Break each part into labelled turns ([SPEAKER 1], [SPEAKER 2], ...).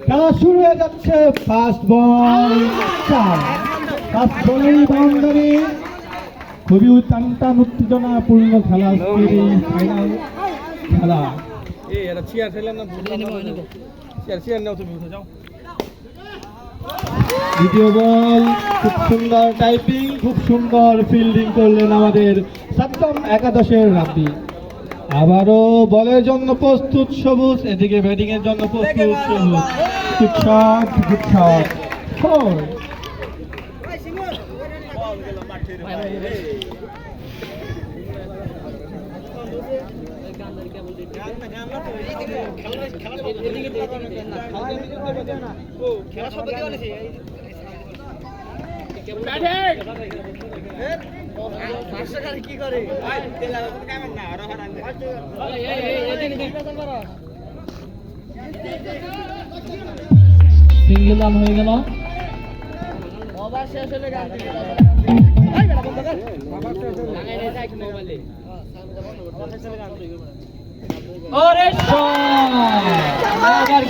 [SPEAKER 1] খেলা শুরু হয়ে যাচ্ছে ফার্স্ট বল চার ফার্স্ট বলেই বাউন্ডারি খেলা খেলা খুব সুন্দর টাইপিং খুব সুন্দর ফিল্ডিং করলেন আমাদের সপ্তম একাদশের রাব্বি আবারও বলের জন্য প্রস্তুত সবুজ এদিকে ব্যাটিং এর জন্য প্রস্তুত সবুজ। গুড শট গুড শট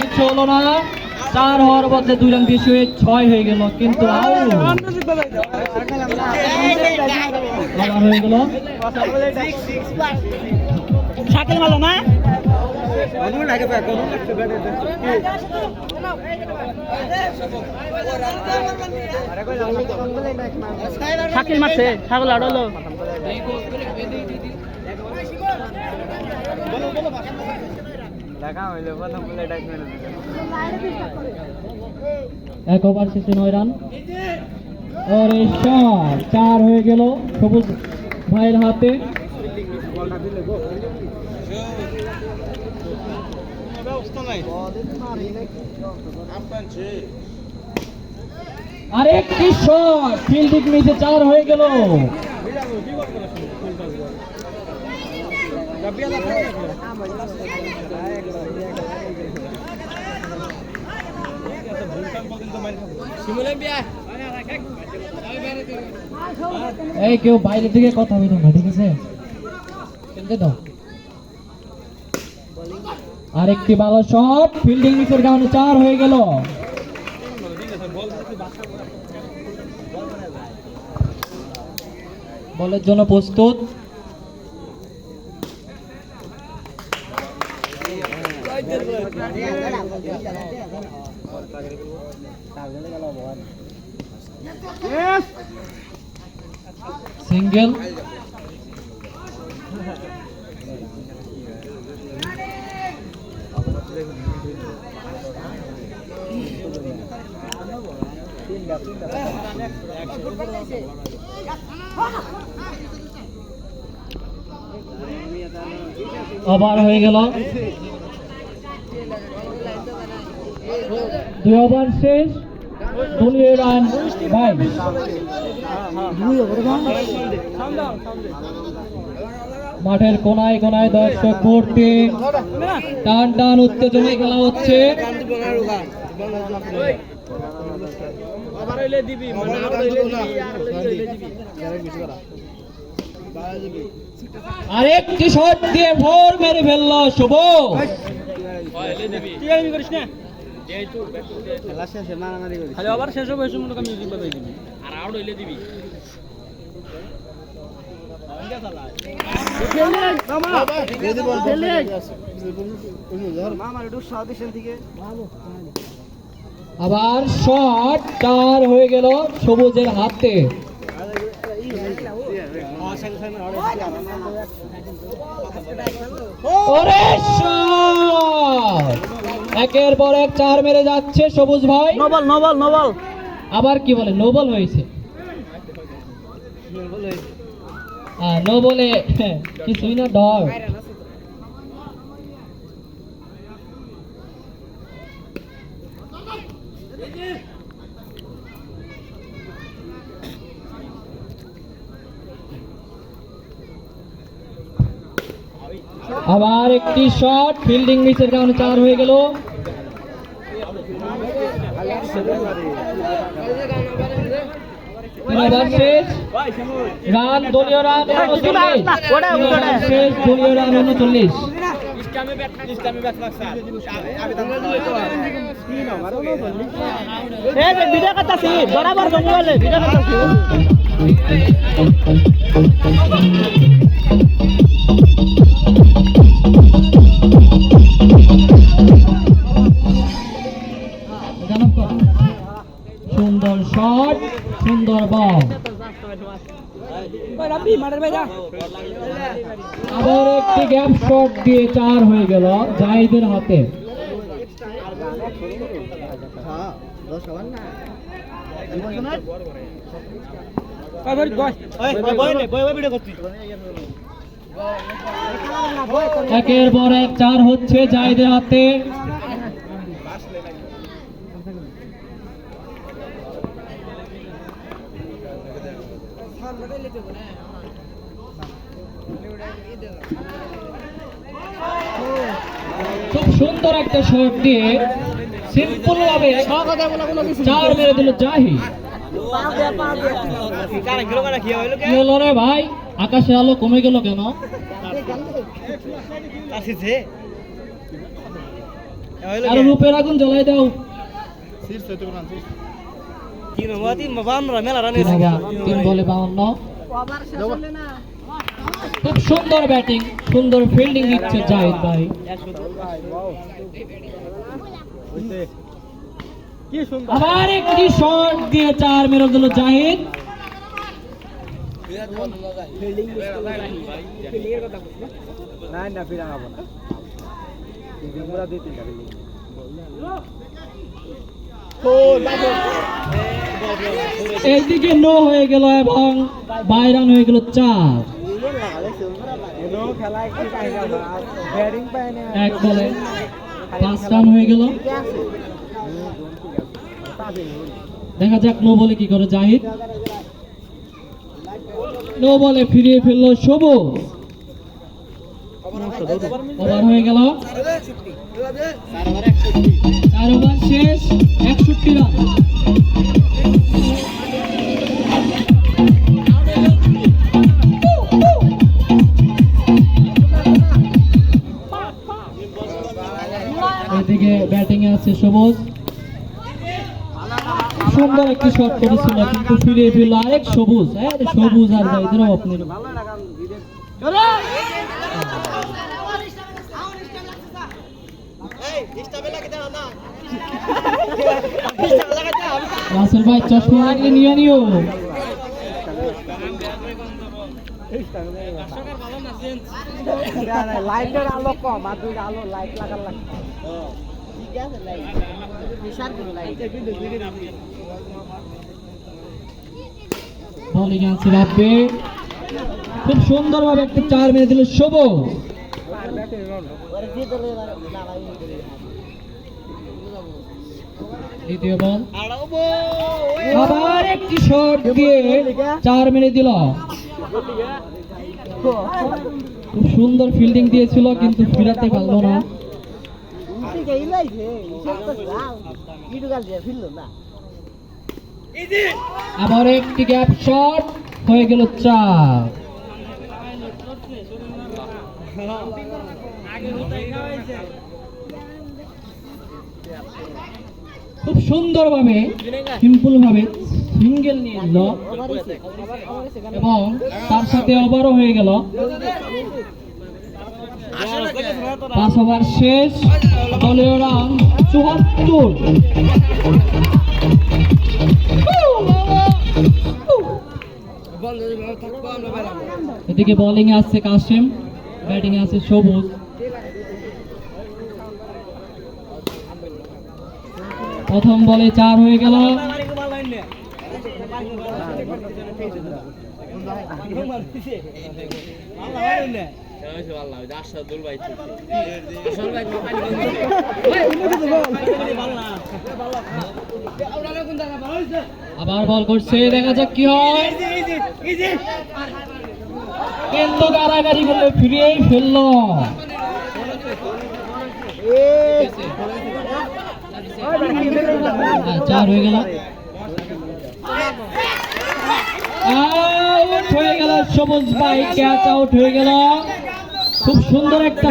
[SPEAKER 1] কিছু হলো না। চার হওয়ার বদলে দুই রান বেশি হয়ে ছয় হয়ে গেল কিন্তু গেল
[SPEAKER 2] মারলো না শাকিল মারছে ছাগল আড়লো
[SPEAKER 1] এক শেষে নয় রান। ওরে শট চার হয়ে গেল সবুজ ভাইয়ের হাতে। আরেকটি শট ফিল্ডিং নিচে চার হয়ে গেল। এই কেউ বাইরে থেকে কথা বলো না, ঠিক আছে? খেলতে দাও। আরেকটি ভালো শট ফিল্ডিং মিসের কারণে চার হয়ে গেল। বলের জন্য প্রস্তুত। সিঙ্গেল ওভার হয়ে গেল। দুই ওভার শেষ। মাঠের কোনায় কোনায় দর্শক ভর্তি। টান টান উত্তেজনায় খেলা হচ্ছে। আরেকটি শট দিয়ে ভোর মেরে ফেলল শুভ।
[SPEAKER 3] খালি আবার শেষ হবে সময় তোকে মিউজিক বাজাই দিবি আর আউট হইলে দিবি।
[SPEAKER 1] আবার শট চার হয়ে গেল সবুজের হাতে। ওরে! একের পর এক চার মেরে যাচ্ছে সবুজ ভাই।
[SPEAKER 2] নবল নবল নবল।
[SPEAKER 1] আবার কি বলে? নোবল হয়েছে। হ্যাঁ নো বলে কিছুই না ডর আবার একটি শট ফিল্ডিং মিসের কারণে চার হয়ে গেল। তিন শেষ। রান দলীয় রান শেষ দলীয় রান উনচল্লিশ
[SPEAKER 2] ভিডিও করতাছি বরাবর জঙ্গলে ভিডিও করতাছি
[SPEAKER 1] আবার একটি গ্যাপ শট দিয়ে চার হয়ে গেল জাহিদের হাতে। একের পর এক চার হচ্ছে জাহিদের হাতে। খুব সুন্দর একটা শট দিয়ে সিম্পল ভাবে চার মেরে দিল রে ভাই আকাশে আলো কমে গেল কেন? আর রূপের আগুন জ্বলাই দাও।
[SPEAKER 4] তিন
[SPEAKER 1] বলে বাউন্ন। খুব সুন্দর ব্যাটিং, সুন্দর ফিল্ডিং দিচ্ছে জাহিদ ভাই। আবার একটি শট দিয়ে চার মেরে দিল জাহিদ।
[SPEAKER 4] না না নো
[SPEAKER 1] হয়ে গেল এবং বাইরান হয়ে গেল চার। দেখা যাক নো বলে কি করে জাহিদ। নো বলে ফিরিয়ে ফেলল সবুজ। ওভার হয়ে গেল। শেষ, একষট্টি রান। সবুজ সুন্দর একটি শট করেছিল, কিন্তু ফিরিয়ে ফেলল আরেক সবুজ হ্যাঁ সবুজ আর জাহিদের অভাব নেই রাসেল ভাই, চশমা লাগলে নিয়ে নিও।
[SPEAKER 4] লাইটের আলো কম আর আলো, লাইট লাগার লাগবে।
[SPEAKER 1] বোলিং আছে রাব্বে। খুব সুন্দরভাবে একটা চার মেরে দিল আবার একটি চার মেরে দিল। খুব সুন্দর ফিল্ডিং দিয়েছিল, কিন্তু ফিরাতে পারল না। আবার একটি গ্যাপ শট হয়ে গেল চার। খুব সুন্দরভাবে সিম্পল ভাবে সিঙ্গেল নিয়ে নিল। এবং তার সাথে ওভারও হয়ে গেল। পাঁচ ওভার শেষ, দলীয় রান চুয়াত্তর। এদিকে বোলিং আসছে কাশিম ব্যাটিং আছে সবুজ। প্রথম বলে চার হয়ে গেল। আবার বল করছে, দেখা যাক কি হয়। কিন্তু গাড়াগাড়ি ফিরিয়েই ফেলল। চার হয়ে গেল। সবুজ ভাই ক্যাচ আউট হয়ে গেল। খুব সুন্দর একটা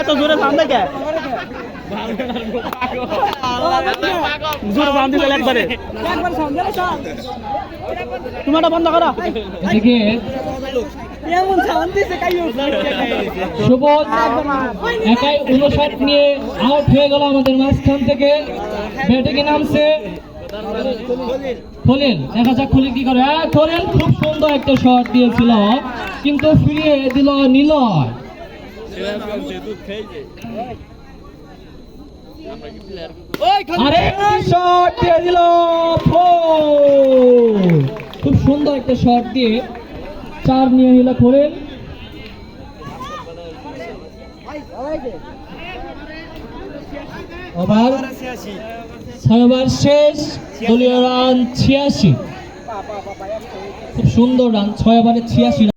[SPEAKER 2] এত জোরে সাউন্ড দেখে জোরে সাউন্ড দিলে একবারে। তোমারটা বন্ধ করো।
[SPEAKER 1] এদিকে
[SPEAKER 2] কাইও
[SPEAKER 1] সুবোধ একাই উনষাট নিয়ে আউট হয়ে গেল আমাদের মাঝখান থেকে। ব্যাটিংয়ে নামছে খলিল। দেখা যাক খলিল কি করে। হ্যাঁ খলিল খুব সুন্দর একটা শট দিয়েছিল কিন্তু ফিরিয়ে দিল নিলয়। আরে শট দিয়ে দিল খুব সুন্দর একটা শট দিয়ে চার নিয়ে নিল খলিল। ওভার ছয় শেষ দলীয় রান ছিয়াশি। খুব সুন্দর রান ছয় ওভারে ছিয়াশি